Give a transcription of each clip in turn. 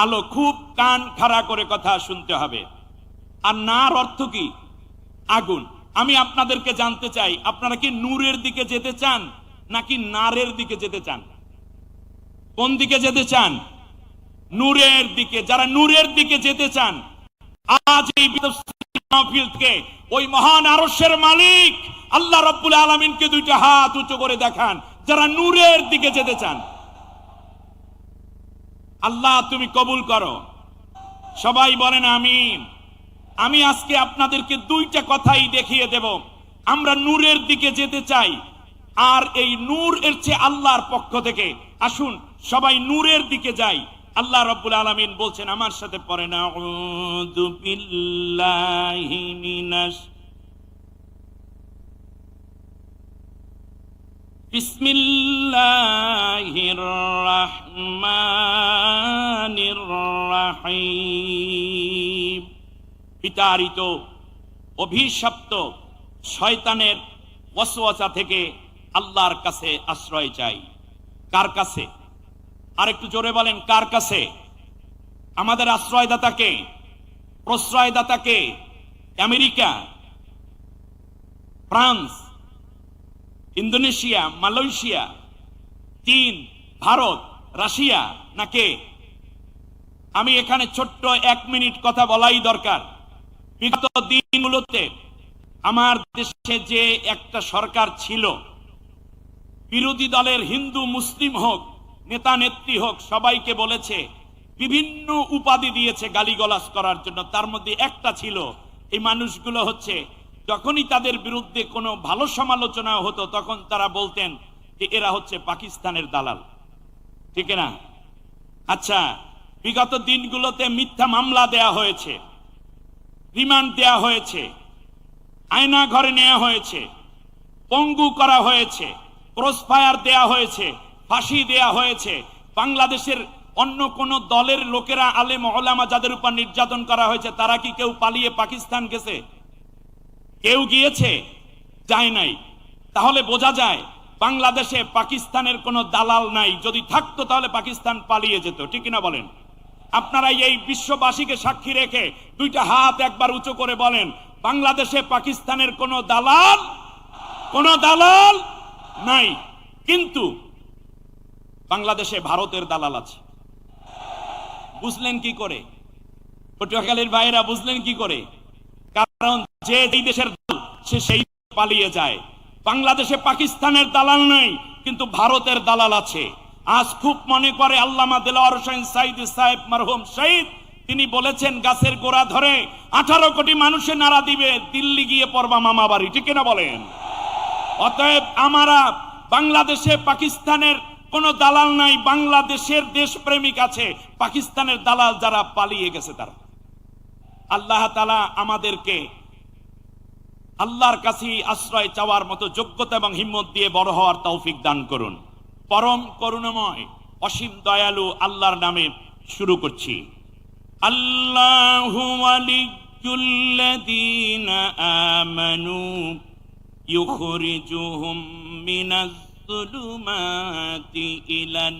আলো খুব কান খাড়া করে কথা শুনতে হবে। আর নার অর্থ কি? আগুন। আমি আপনাদেরকে জানতে চাই, আপনারা কি নূরের দিকে যেতে চান, নাকি নারের দিকে যেতে চান? কোন দিকে যেতে চান? নূরের দিকে। যারা নূরের দিকে যেতে চান, আজ এই ওই মহান আরশের মালিক, আল্লাহ রব্বুল আলমিনকে দুইটা হাত উঁচু করে দেখান। যারা নূরের দিকে যেতে চান আল্লাহ তুমি কবুল করো। সবাই বলেন আমিন। আমি আজকে আপনাদেরকে দুইটা কথাই দেখিয়ে দেব। আমরা নূরের দিকে যেতে চাই। আর এই নূর এর চেয়ে আল্লাহর পক্ষ থেকে। আসুন, সবাই নূরের দিকে যাই। আল্লাহ রব্বুল আলামিন বলছেন, আমার সাথে পড়ে না। মিনাশ বিসমিল্লাহির রহমানির রহিম বিতাড়িত, অভিশপ্ত শয়তানের ওয়াসওয়াসা থেকে আল্লাহর কাছে আশ্রয় চাই। কার কাছে? আর একটু জোরে বলেন, কার কাছে? আমাদের আশ্রয়দাতাকে, প্রশ্রয়দাতাকে, আমেরিকা, ফ্রান্স ইন্দোনেশিয়া, মালয়েশিয়া, চীন, ভারত, রাশিয়া, না কে? আমি এখানে ছোট্ট এক মিনিট কথা বলাই দরকার। বিগত দিনগুলোতে আমার দেশে যে একটা সরকার ছিল, বিরোধী দলের হিন্দু, মুসলিম হোক, নেতা, নেত্রী হোক, সবাইকে বলেছে, বিভিন্ন উপাধি দিয়েছে গালিগলাজ করার জন্য। তার মধ্যে একটা ছিল, এই মানুষগুলো হচ্ছে যখনই তাদের বিরুদ্ধে কোনো ভালো সমালোচনা হতো, তখন তারা বলতেন যে এরা হচ্ছে পাকিস্তানের দালাল। ঠিক না? আচ্ছা বিগত দিনগুলোতে মিথ্যা মামলা দেয়া হয়েছে, রিমান্ড দেয়া হয়েছে, আয়না ঘরে নেওয়া হয়েছে, পঙ্গু করা হয়েছে ক্রস ফায়ার দেয়া হয়েছে, ফাঁসি দেয়া হয়েছে, বাংলাদেশের অন্য কোন দলের লোকেরা আলেম, ওলামা যাদের উপর নির্যাতন করা হয়েছে, তারা কি কেউ পালিয়ে পাকিস্তান গেছে? কেউ গিয়েছে? যায় নাই। তাহলে বোঝা যায়, বাংলাদেশে পাকিস্তানের কোনো দালাল নাই। যদি থাকতো তাহলে পাকিস্তান পালিয়ে যেত, ঠিক না বলেন? আপনারা এই বিশ্ববাসীকে সাক্ষী রেখে দুইটা হাত একবার উঁচু করে বলেন, বাংলাদেশে পাকিস্তানের কোনো দালাল, কোন দালাল নাই। কিন্তু বাংলাদেশে ভারতের দালাল আছে। বুঝলেন কি করে? পটুয়াখালীর ভাইরা বুঝলেন কি করে? কারণ যে এই দেশের দল, সে সেই পালিয়ে যায়। বাংলাদেশে পাকিস্তানের দালাল নেই, কিন্তু ভারতের দালাল আছে। আজ খুব মনে করে আল্লামা দেলোয়ার হোসেন সাইদ সাহেব মারহুম শহীদ, তিনি বলেছেন, গাছের গোড়া ধরে আঠারো কোটি মানুষে নাড়া দিবে, দিল্লি গিয়ে পড়বা মামা বাড়ি। ঠিক না বলেন? অতএব আমারা বাংলাদেশে পাকিস্তানের কোন দালাল নাই, বাংলাদেশের দেশপ্রেমিক আছে। পাকিস্তানের দালাল যারা পালিয়ে গেছে তারা। আল্লাহ তালা আমাদেরকে আল্লাহর কাছে আশ্রয় চাওয়ার মতো যোগ্যতা এবং হিম্মত দিয়ে বড় হওয়ার তৌফিক দান করুন। পরম করুণময়, অসীম দয়ালু আল্লাহর নামে শুরু করছি। আল্লাহু আমানু ইলান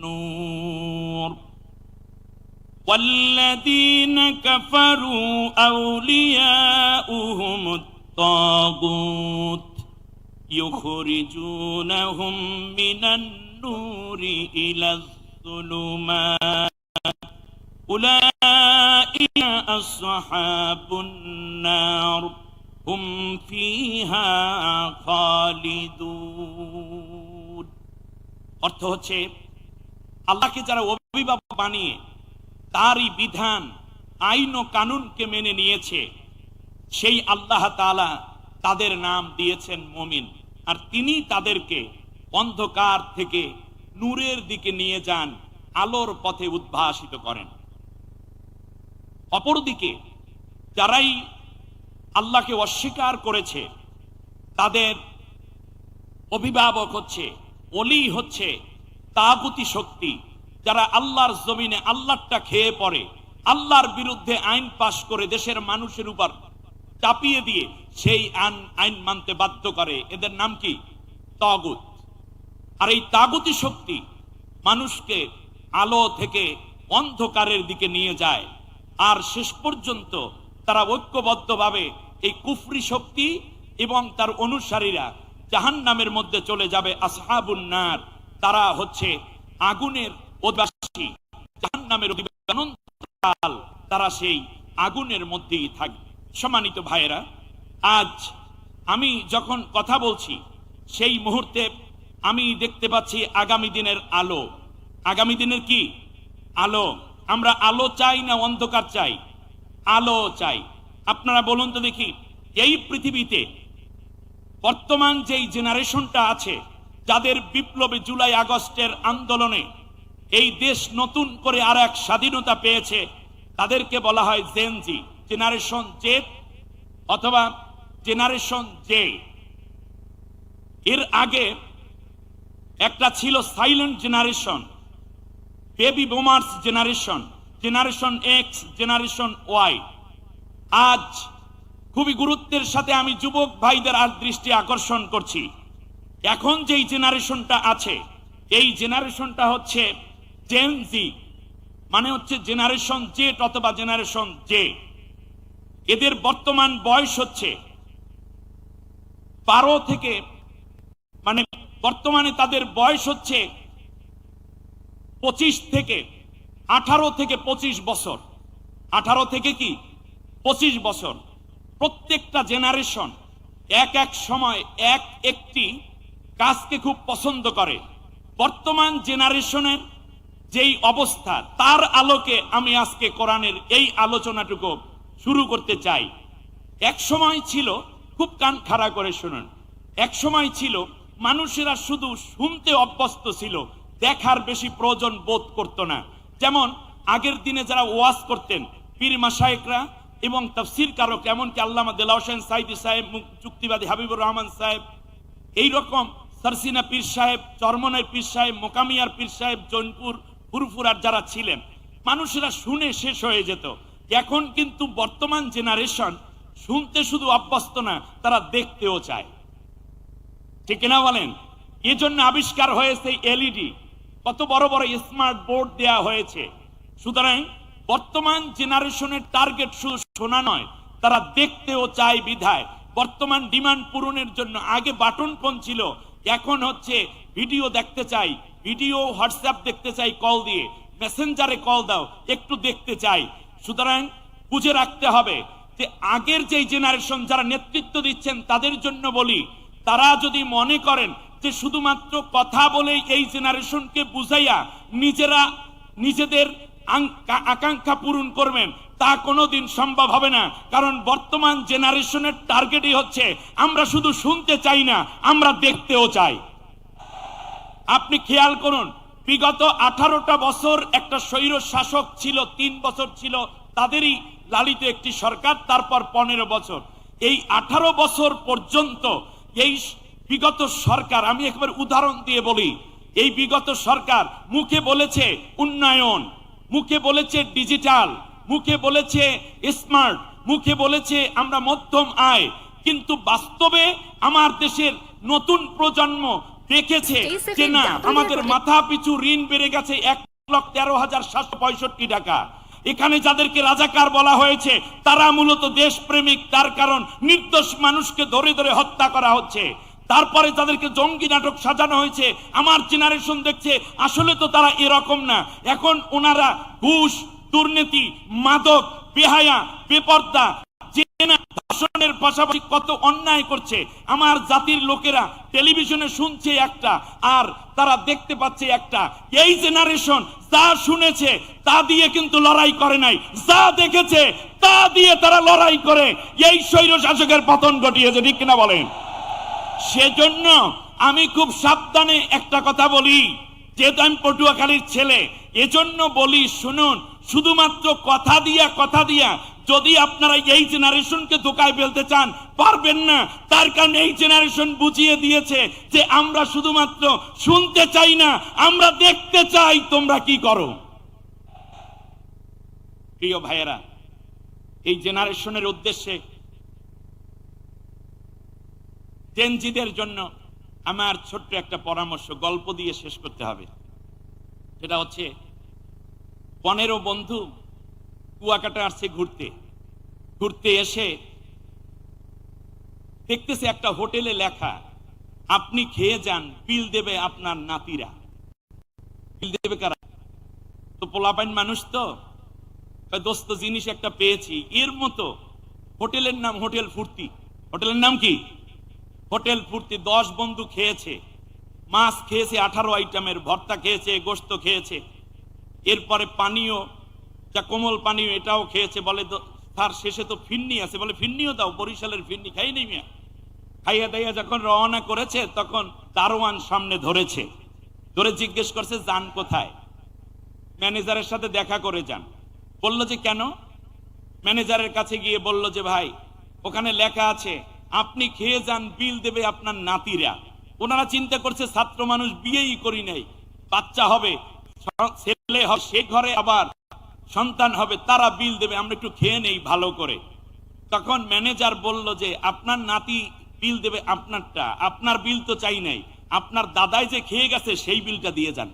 নূর। والذين كفروا أولياؤهم الطاغوت يخرجونهم من النور إلى الظلمات أولئك أصحاب النار هم فيها خالدون অর্থ হচ্ছে আল্লাহকে যারা অভিভাবক বানিয়ে তারই বিধান, আইন ও কানুনকে মেনে নিয়েছে। সেই আল্লাহ তালা তাদের নাম দিয়েছেন মমিন। আর তিনি তাদেরকে অন্ধকার থেকে নূরের দিকে নিয়ে যান, আলোর পথে উদ্ভাসিত করেন। অপরদিকে, যারাই আল্লাহকে অস্বীকার করেছে, তাদের অভিভাবক হচ্ছে অলি হচ্ছে, তাগুতি শক্তি যারা আল্লাহর জমিনে আল্লাহটা খেয়ে পড়ে, আল্লাহর বিরুদ্ধে আইন পাশ করে দেশের মানুষের উপর চাপিয়ে দিয়ে সেই আইন আইন মানতে বাধ্য করে, এদের নাম কি? তাগুত। আর এই তাগুতি শক্তি মানুষকে আলো থেকে অন্ধকারের দিকে নিয়ে যায়। আর শেষ পর্যন্ত তারা ঐক্যবদ্ধভাবে এই কুফরি শক্তি এবং তার অনুসারীরা জাহান নামের মধ্যে চলে যাবে, আসহাবুন নার। তারা হচ্ছে আগুনের জাহান নামের তারা সেই আগুনের মধ্যেই থাকবে। সম্মানিত ভাইয়েরা, আজ আমি যখন কথা বলছি, সেই মুহূর্তে আমি দেখতে পাচ্ছি আগামী দিনের আলো। আগামী দিনের কি? আলো। আমরা আলো চাই না অন্ধকার চাই? আলো চাই। আপনারা বলুন তো দেখি, এই পৃথিবীতে বর্তমান যেই জেনারেশনটা আছে, যাদের বিপ্লবে জুলাই আগস্টের আন্দোলনে এই দেশ নতুন করে আর এক স্বাধীনতা পেয়েছে। তাদেরকে বলা হয় জেনজি, জেনারেশন জে অথবা জেনারেশন জে। এর আগে একটা ছিল silent generation, baby boomers generation generation X, generation Y. আজ খুবই গুরুত্বের সাথে আমি যুবক ভাইদের আর দৃষ্টি আকর্ষণ করছি। এখন যেই জেনারেশনটা আছে, এই জেনারেশনটা হচ্ছে জেনজি মানে হচ্ছে জেনারেশন জেট অথবা জেনারেশন জে এদের বর্তমান বয়স হচ্ছে বারো থেকে মানে বর্তমানে তাদের বয়স হচ্ছে পঁচিশ থেকে, আঠারো থেকে পঁচিশ বছর। আঠারো থেকে কি? পঁচিশ বছর। প্রত্যেকটা জেনারেশন এক এক সময় এক একটি কাজকে খুব পছন্দ করে। বর্তমান জেনারেশনের যেই অবস্থা, তার আলোকে আমি আজকে কোরআনের এই আলোচনাটুকু শুরু করতে চাই। এক সময় ছিল, খুব কান খাড়া করে শুনুন, এক সময় ছিল, মানুষেরা শুধু শুনতে অভ্যস্ত ছিল, দেখার বেশি প্রয়োজন বোধ করত না। যেমন, আগের দিনে যারা ওয়াজ করতেন, পীর মাসায়েকরা এবং তফসির কারক, এমনকি আল্লামা দেলা হোসেন সাইদি সাহেব চুক্তিবাদী হাবিবুর রহমান সাহেব এই রকম সারসিনা পীর সাহেব চরমনের পীর সাহেব, মোকামিয়ার পীর সাহেব, জৈনপুর ফুরফুরার যারা ছিলেন, মানুষেরা শুনে শেষ হয়ে যেত। এখন কিন্তু বর্তমান জেনারেশন শুনতে শুধু অভ্যস্ত না, তারা দেখতেও চায়। ঠিক না বলেন? এজন্য আবিষ্কার হয়েছে এলইডি কত বড় বড় স্মার্ট বোর্ড দেয়া হয়েছে। সুতরাং বর্তমান জেনারেশনের টার্গেট শুধু শোনা নয়, তারা দেখতেও চায় বিধায়। বর্তমান ডিমান্ড পূরণের জন্য আগে বাটন ফোন ছিল, এখন হচ্ছে ভিডিও দেখতে চাই। ভিডিও হোয়াটসঅ্যাপ দেখতে চাই, কল দিয়ে। মেসেঞ্জারে কল দাও, একটু দেখতে চাই। সুতরাং বুঝে রাখতে হবে যে আগের যেই জেনারেশন যারা নেতৃত্ব দিচ্ছেন, তাদের জন্য বলি, তারা যদি মনে করেন যে শুধুমাত্র কথা বলেই এই জেনারেশনকে বুঝাইয়া নিজেরা নিজেদের আকাঙ্ক্ষা পূরণ করবেন, তা কোনোদিন সম্ভব হবে না। কারণ বর্তমান জেনারেশনের টার্গেটই হচ্ছে, আমরা শুধু শুনতে চাই না, আমরা দেখতেও চাই। আপনি খেয়াল করুন, বিগত আঠারোটা বছর একটা স্বৈর শাসক ছিল, তিন বছর ছিল, তাদেরই লালিত একটি সরকার, তারপর পনেরো বছর। এই আঠারো বছর পর্যন্ত এই বিগত সরকার, আমি একবার উদাহরণ দিয়ে বলি, এই বিগত সরকার মুখে বলেছে উন্নয়ন, মুখে বলেছে ডিজিটাল, মুখে বলেছে স্মার্ট, মুখে বলেছে আমরা মধ্যম আয়, কিন্তু বাস্তবে আমার দেশের নতুন প্রজন্ম দেখেছে যে না আমাদের মাথা পিছু ঋণ বেড়ে গেছে এক লক্ষ তেরো হাজার সাতশো পঁয়ষট্টি টাকা। এখানে যাদেরকে রাজাকার বলা হয়েছে তারা মূলত দেশপ্রেমিক তার কারণ নির্দোষ মানুষকে ধরে ধরে হত্যা করা হচ্ছে। তারপরে তাদেরকে জঙ্গি নাটক সাজানো হয়েছে আমার জেনারেশন দেখছে আসলে তো তারা এরকম না। এখন ওনারা ঘুষ দুর্নীতি মাদক বেহায়া বেপর্দা জেনা ধর্ষণের পাশাপাশি কত অন্যায় করছে। আমার জাতির লোকেরা টেলিভিশনে শুনছে একটা, আর তারা দেখতে পাচ্ছে একটা। এই জেনারেশন যা শুনেছে, তা দিয়ে কিন্তু লড়াই করে নাই। যা দেখেছে, তা দিয়ে তারা লড়াই করে। এই স্বৈর শাসকের পতন ঘটিয়েছে, ঠিক কিনা বলেন? সেজন্য আমি খুব সাবধানে একটা কথা বলি। যেহেতু আমি পটুয়াখালীর ছেলে, এজন্য বলি, শুনুন শুধুমাত্র কথা দিয়া কথা দিয়া যদি আপনারা এই জেনারেশনকে ধোকায় ফেলতে চান, পারবেন না। তার কারণে এই জেনারেশন বুঝিয়ে দিয়েছে যে আমরা শুধুমাত্র শুনতে চাই না, আমরা দেখতে চাই তোমরা কি করো। প্রিয় ভাইয়েরা, এই জেনারেশনের উদ্দেশ্যে জেনজিদের জন্য আমার ছোট্ট একটা পরামর্শ, গল্প দিয়ে শেষ করতে হবে। সেটা হচ্ছে পনেরো বন্ধু কুয়াকাটা আসছে ঘুরতে। ঘুরতে এসে দেখতেছে একটা হোটেলে লেখা, আপনি খেয়ে যান, বিল দেবে আপনার নাতিরা। বিল দেবে কারা? তো পোলাপাইন মানুষ তো? দোস্ত, জিনিস একটা পেয়েছি। এর মতো হোটেলের নাম হোটেল ফুর্তি। হোটেলের নাম কি? হোটেল ফুর্তি, দশ বন্ধু খেয়েছে। মাছ খেয়েছে, আঠারো আইটেমের ভর্তা খেয়েছে, গোস্ত খেয়েছে। এরপরে পানীয়, যা কোমল পানীয়, এটাও খেয়েছে, বলে তার শেষে তো ফিন্নি আছে, বলে ফিন্নিও দাও, বরিশালের ফিন্নি, খাই নেই মিয়া। খাইয়া দাইয়া যখন রওনা করেছে, তখন দারোয়ান সামনে ধরেছে। ধরে জিজ্ঞেস করছে যান কোথায়? ম্যানেজারের সাথে দেখা করে যান। বলল যে, কেন? ম্যানেজারের কাছে গিয়ে বলল যে, ভাই, ওখানে লেখা আছে, আপনি খেয়ে যান, বিল দেবে আপনার নাতিরা। ওনারা চিন্তা করছে, ছাত্র মানুষ বিয়েই করি নাই। বাচ্চা হবে ছেলে হবে, সে ঘরে আবার সন্তান হবে, তারা বিল দেবে, আমরা একটু খেয়ে নেই ভালো করে। তখন ম্যানেজার বলল যে, আপনার নাতি বিল দেবে আপনারটা, আপনার বিল তো চাই নাই। আপনার দাদাই যে খেয়ে গেছে, সেই বিলটা দিয়ে যান।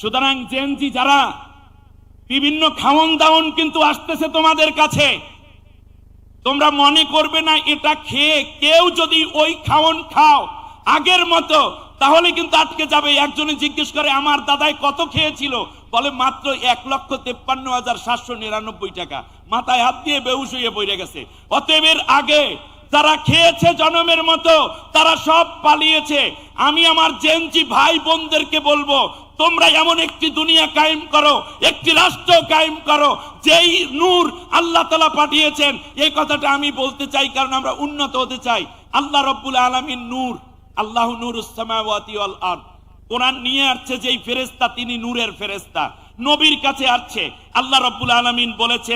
সুতরাং জেনজি যারা, বিভিন্ন খাওয়ন দাওন কিন্তু আসতেছে তোমাদের কাছে। তোমরা মনে করবে না, এটা খেয়ে কেউ যদি ওই খাওয়ন খাও, আগের মতো তাহলে কিন্তু আটকে যাবে। একজনে জিজ্ঞেস করে, আমার দাদাই কত খেয়েছিল? বলে, মাত্র এক লক্ষ তেপ্পান্ন হাজার সাতশো নিরানব্বই টাকা। মাথায় হাত দিয়ে বেউস হয়ে বইরে গেছে। অতএব এর আগে যারা খেয়েছে জনমের মতো, তারা সব পালিয়েছে। আমি আমার জেনজি ভাই বোনদেরকে বলব, তোমরা এমন একটি দুনিয়া কায়েম করো, একটি রাষ্ট্র কায়েম করো, যেই নূর আল্লাহ তালা পাঠিয়েছেন। এই কথাটা আমি বলতে চাই, কারণ আমরা উন্নত হতে চাই। আল্লাহ রব্বুল আলমিন নূর আল্লাহ নূর উসামাওয়াতি ওয়াল আরদ। কোরআন নিয়ে আসছে যেই ফেরেস্তা তিনি নূরের ফেরেস্তা নবীর কাছে আসছে। আল্লাহ রব্বুল আলমিন বলেছে